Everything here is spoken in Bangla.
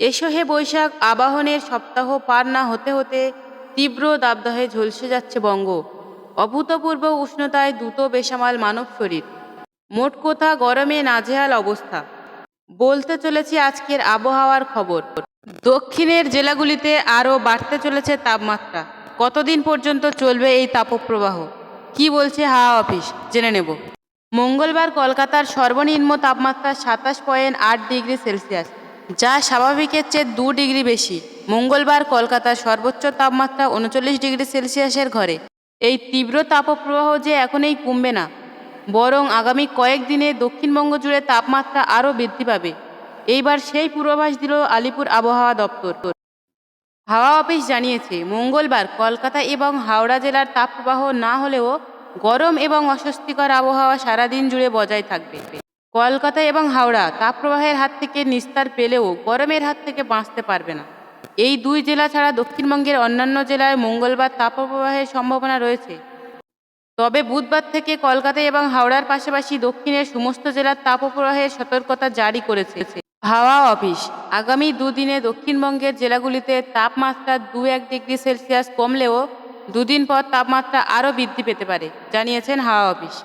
এসো হে বৈশাখ, আবাহনের সপ্তাহ পার না হতে হতে তীব্র দাবদাহে ঝলসে যাচ্ছে বঙ্গ। অভূতপূর্ব উষ্ণতায় দ্রুত বেসামাল মানব শরীর। মোট কথা, গরমে নাজেহাল অবস্থা। বলতে চলেছি আজকের আবহাওয়ার খবর। দক্ষিণের জেলাগুলিতে আরও বাড়তে চলেছে তাপমাত্রা। কতদিন পর্যন্ত চলবে এই তাপপ্রবাহ? কি বলছে হাওয়া অফিস? জেনে নেব। মঙ্গলবার কলকাতার সর্বনিম্ন তাপমাত্রা সাতাশ পয়েন্ট আট ডিগ্রি সেলসিয়াস। যা স্বাভাবিকের চেয়ে দু ডিগ্রি বেশি। মঙ্গলবার কলকাতার সর্বোচ্চ তাপমাত্রা উনচল্লিশ ডিগ্রি সেলসিয়াসের ঘরে। এই তীব্র তাপপ্রবাহ যে এখনই কমবে না, বরং আগামী কয়েকদিনে দক্ষিণবঙ্গ জুড়ে তাপমাত্রা আরও বৃদ্ধি পাবে। এইবার সেই পূর্বাভাস দিল আলিপুর আবহাওয়া দপ্তর। হাওয়া অফিস জানিয়েছে, মঙ্গলবার কলকাতা এবং হাওড়া জেলার তাপপ্রবাহ না হলেও গরম এবং অস্বস্তিকর আবহাওয়া সারাদিন জুড়ে বজায় থাকবে। কলকাতা এবং হাওড়া তাপপ্রবাহের হাত থেকে নিস্তার পেলেও গরমের হাত থেকে বাঁচতে পারবে না। এই দুই জেলা ছাড়া দক্ষিণবঙ্গের অন্যান্য জেলায় মঙ্গলবার তাপপ্রবাহের সম্ভাবনা রয়েছে। তবে বুধবার থেকে কলকাতা এবং হাওড়ার পাশাপাশি দক্ষিণের সমস্ত জেলার তাপপ্রবাহের সতর্কতা জারি করেছে। হাওয়া অফিস, আগামী দুদিনে দক্ষিণবঙ্গের জেলাগুলিতে তাপমাত্রা দু এক ডিগ্রি সেলসিয়াস কমলেও দুদিন পর তাপমাত্রা আরও বৃদ্ধি পেতে পারে, জানিয়েছেন হাওয়া অফিস।